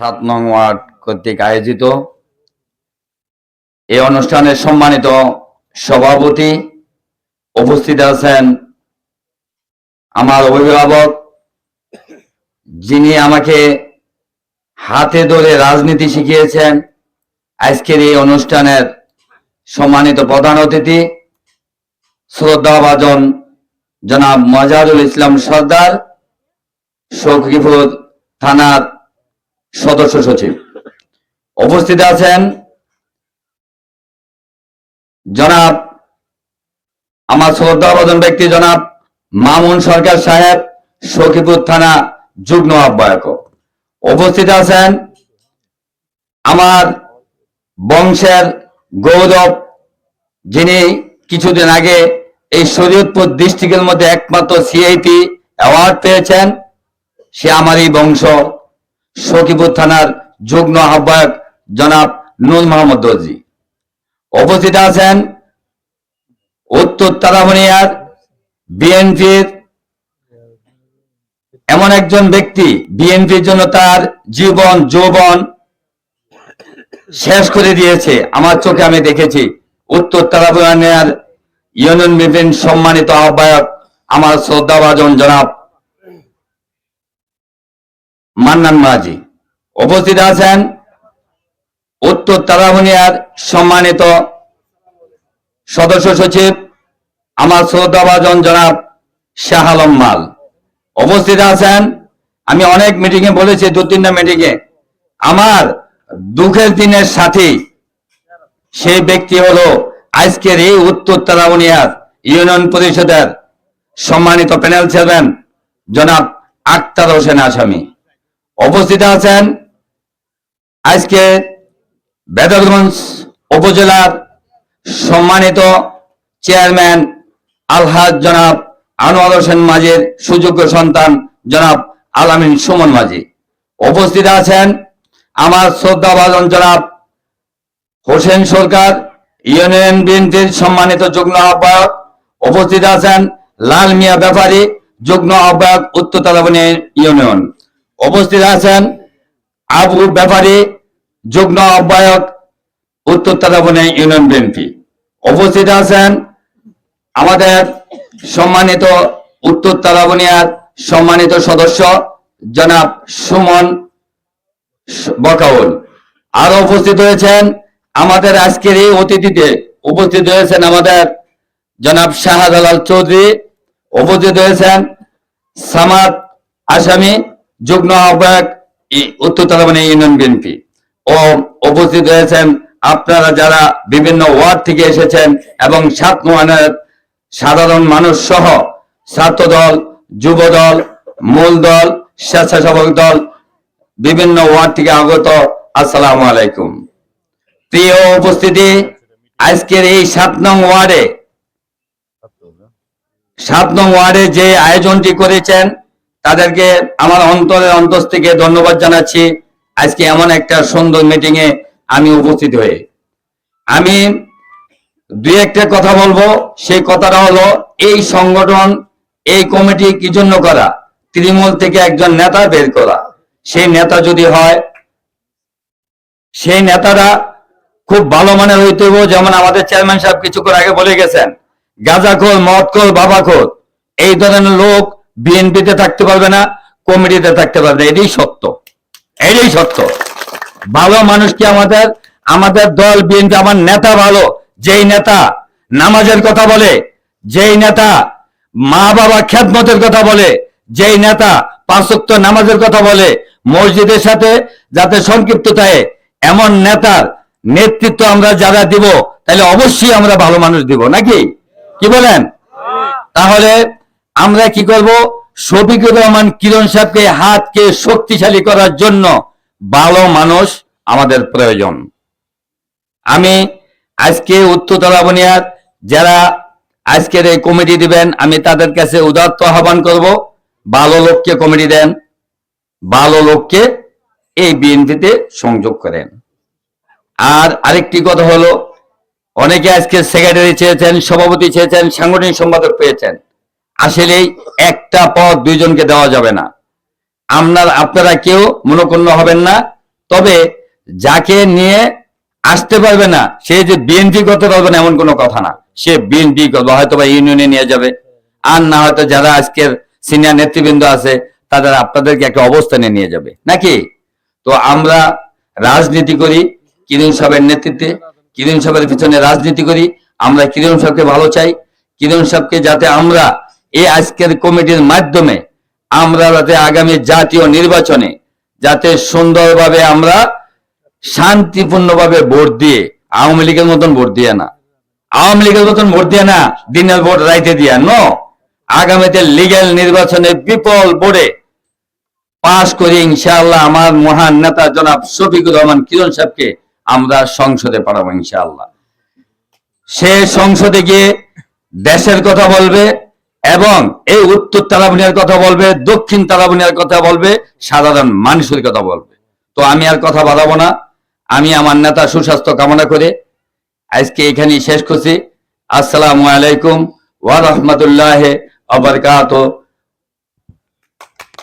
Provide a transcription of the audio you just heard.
সাত নং ওয়ার্ড কর্তৃক আয়োজিত এই অনুষ্ঠানের সম্মানিত সভাপতি উপস্থিত আছেন আমার অভিভাবক, যিনি আমাকে হাতে ধরে রাজনীতি শিখিয়েছেন। আজকের এই অনুষ্ঠানের সম্মানিত প্রধান অতিথি শ্রদ্ধাভাজন জনাব মজারুল ইসলাম সর্দার সখীপুর থানার সদস্য সচিব। উপস্থিত আছেন জনাব আমার শ্রদ্ধাভাজন ব্যক্তি জনাব মামুন সরকার সাহেব, সখীপুর থানা যুগ্ম আহ্বায়ক। উপস্থিত আছেন আমার বংশের গৌরব, যিনি কিছুদিন আগে এই শরীয়তপুর ডিস্ট্রিক্টের মধ্যে একমাত্র সিআইটি অ্যাওয়ার্ড পেয়েছেন। সে আমারই বংশ। সখীপুর থানার যুগ্ম আহ্বায়ক জনাব নূর মোহাম্মদ দর্জি উপস্থিত আছেন উত্তর তারামনিয়ার বিএনপির এমন একজন ব্যক্তি, বিএনপির জন্য তার জীবন, যৌবন শেষ করে দিয়েছে। আমার চোখে আমি দেখেছি উত্তর তারাবুয়ানিয়ার ইউনিয়ন বিপিন সম্মানিত আহ্বায়ক আমার শ্রদ্ধাভাজন জনাব মান্নান মাঝি। উপস্থিত আছেন উত্তর তারাবুনিয়ার সম্মানিত সদস্য সচিব, আমার শ্রদ্ধাভাজন জনাব শাহ আলম মাল। উপস্থিত আছেন, আমি অনেক মিটিং এ বলেছি, দু তিনটা মিটিং এ আমার দুঃখের দিনের সাথী, সেই ব্যক্তি হলো আজকের এই উত্তর তারাবনিয়ার ইউনিয়ন পরিষদের সম্মানিত প্যানেল চেয়ারম্যান জনাব আক্তার হোসেন আসামি। উপস্থিত আছেন আজকে বেদরগঞ্জ উপজেলার সম্মানিত চেয়ারম্যান আলহাজ জনাব আনোয়ার হোসেন মাঝির সুযোগ্য সন্তান জনাব আলামিন সুমন মাঝি। উপস্থিত আছেন আমার শ্রদ্ধাভাজন জনাব হোসেন সরকার, ইউনিয়ন বিএনপির সম্মানিত যুগ্ম আহ্বায়ক। উপস্থিত আছেন লাল মিয়া ব্যাপারী, যুগ্ম আহ্বায়ক উত্তর তালাবনী ইউনিয়ন। উপস্থিত আছেন আবু ব্যাপারী যুগ্ম আহ্বায়ক উত্তর তালাবনী ইউনিয়ন বিএনপি উপস্থিত আছেন আমাদের সম্মানিত উত্তর তালাবনিয়ার সম্মানিত সদস্য জনাব সুমন বকাউল। আরও উপস্থিত হয়েছেন আমাদের আজকের এই অতিথিতে উপস্থিত হয়েছেন আমাদের জনাব শাহজালাল চৌধুরী। উপস্থিত হয়েছেন সামাদ আসামি যুগ্ম আহ্বায়ক উত্তর তালাবানী ইউনিয়ন বিএনপি। ও উপস্থিত হয়েছেন আপনারা যারা বিভিন্ন ওয়ার্ড থেকে এসেছেন এবং সাত নোয়ানের সাধারণ মানুষ সহ ছাত্র দল যুব দল মূল দল স্বেচ্ছাসেবক দল বিভিন্ন ওয়ার্ড থেকে আগত আসসালামু আলাইকুম। প্রিয় উপস্থিতি, আজকের এই সাত নং ওয়ার্ডে, সাত নং ওয়ার্ডে যে আয়োজনটি করেছেন তাদেরকে আমার অন্তরের অন্তর থেকে ধন্যবাদ জানাচ্ছি। আজকে এমন একটা সুন্দর মিটিং এ আমি উপস্থিত হয়ে। আমি দুই একটা কথা বলব। সেই কথাটা হলো, এই সংগঠন, এই কমিটি কি জন্য করা? তৃণমূল থেকে একজন নেতা বের করা। সেই নেতা যদি হয়, সেই নেতারা খুব ভালো মানের হইতে হবে যেমন আমাদের চেয়ারম্যান সাহেব কিছুক্ষণ আগে বলে গেছেন, গাঁজাখোর, মদখোর, বাবাখোর। এই ধরনের লোক বিএনপিতে থাকতে পারবে না, কমিটিতে থাকতে পারবে না, এটাই সত্য। এটাই সত্য। ভালো মানুষ কি আমাদের? আমাদের দল, বিএনপি, আমার নেতা ভালো। যেই নেতা নামাজের কথা বলে, যেই নেতা মা বাবা খ্যাতমতের কথা বলে, যেই নেতা পাঁচক্ত নামাজের কথা বলে, মসজিদের সাথে যাতে সংক্ষিপ্ত থাকে এমন নেতার নেতৃত্ব আমরা যারা দিব, তাহলে অবশ্যই আমরা ভালো মানুষ দিব, নাকি? কি বলেন? তাহলে আমরা কি করব? শফিকুর রহমান কিরণ সাহেবকে হাতকে শক্তিশালী করার জন্য ভালো মানুষ আমাদের প্রয়োজন। আমি আজকে উত্তর তলাবনিয়ার যারা আজকের এই কমিটি দিবেন, আমি তাদের কাছে উদাত্ত আহ্বান করব, ভালো লোককে কমিটি দেন, ভালো লোককে এই বিএনপিতে সংযোগ করেন। আর আরেকটি কথা হলো, অনেকে আজকে সেক্রেটারি চেয়েছেন, সভাপতি চেয়েছেন, সাংগঠনিক সম্পাদক পেয়েছেন। আসলেই একটা পদ দুইজনকে দেওয়া যাবে না। আপনার, আপনারা কেউ মনোকন্য হবেন না। তবে যাকে নিয়ে আসতে পারবে না, সে যে বিএনপি করতে পারবে না এমন কোনো কথা না। সে বিএনপি করবে, হয়তো বা ইউনিয়নে নিয়ে যাবে। আর না হয়তো যারা আজকের সিনিয়র নেতৃবৃন্দ আছে, তাদের আপনাদেরকে একটা অবস্থানে নিয়ে যাবে। নাকি? তো আমরা রাজনীতি করি কিরিম সাহেবের নেতৃত্বে কিরিম সাহেবের পিছনে রাজনীতি করি, আমরা কিরিম সাহেবকে ভালো চাই। কিরিম সাহেবকে যাতে আমরা এই আজকের কমিটির মাধ্যমে আমরা যাতে আগামী জাতীয় নির্বাচনে যাতে সুন্দরভাবে আমরা শান্তিপূর্ণভাবে ভোট দিয়ে, আওয়ামী লীগের মতন ভোট দিয়ে না। আওয়ামী লীগের মতন ভোট দিয়ে না, দিনের ভোট রাইতে দিয়া। ন আগামীতে লিগ্যাল নির্বাচনে বিপুল ভোটে পাশ করে ইনশাআল্লাহ আমার মহান নেতা জনাব শফিকুর রহমান কিরণ সাহেবকে আমরা সংসদে পাঠাবো ইনশাআল্লাহ। সে সংসদে গিয়ে দেশের কথা বলবে এবং এই উত্তর তারাবুনিয়ার কথা বলবে, দক্ষিণ তারাবুনিয়ার কথা বলবে, সাধারণ মানুষের কথা বলবে। তো আমি আর কথা বাড়াবো না। আমি আমার নেতা সুস্বাস্থ্য কামনা করে আজকে এখানেই শেষ করছি। আসসালামু আলাইকুম ওয়া রাহমাতুল্লাহি ওয়া বারাকাতুহু।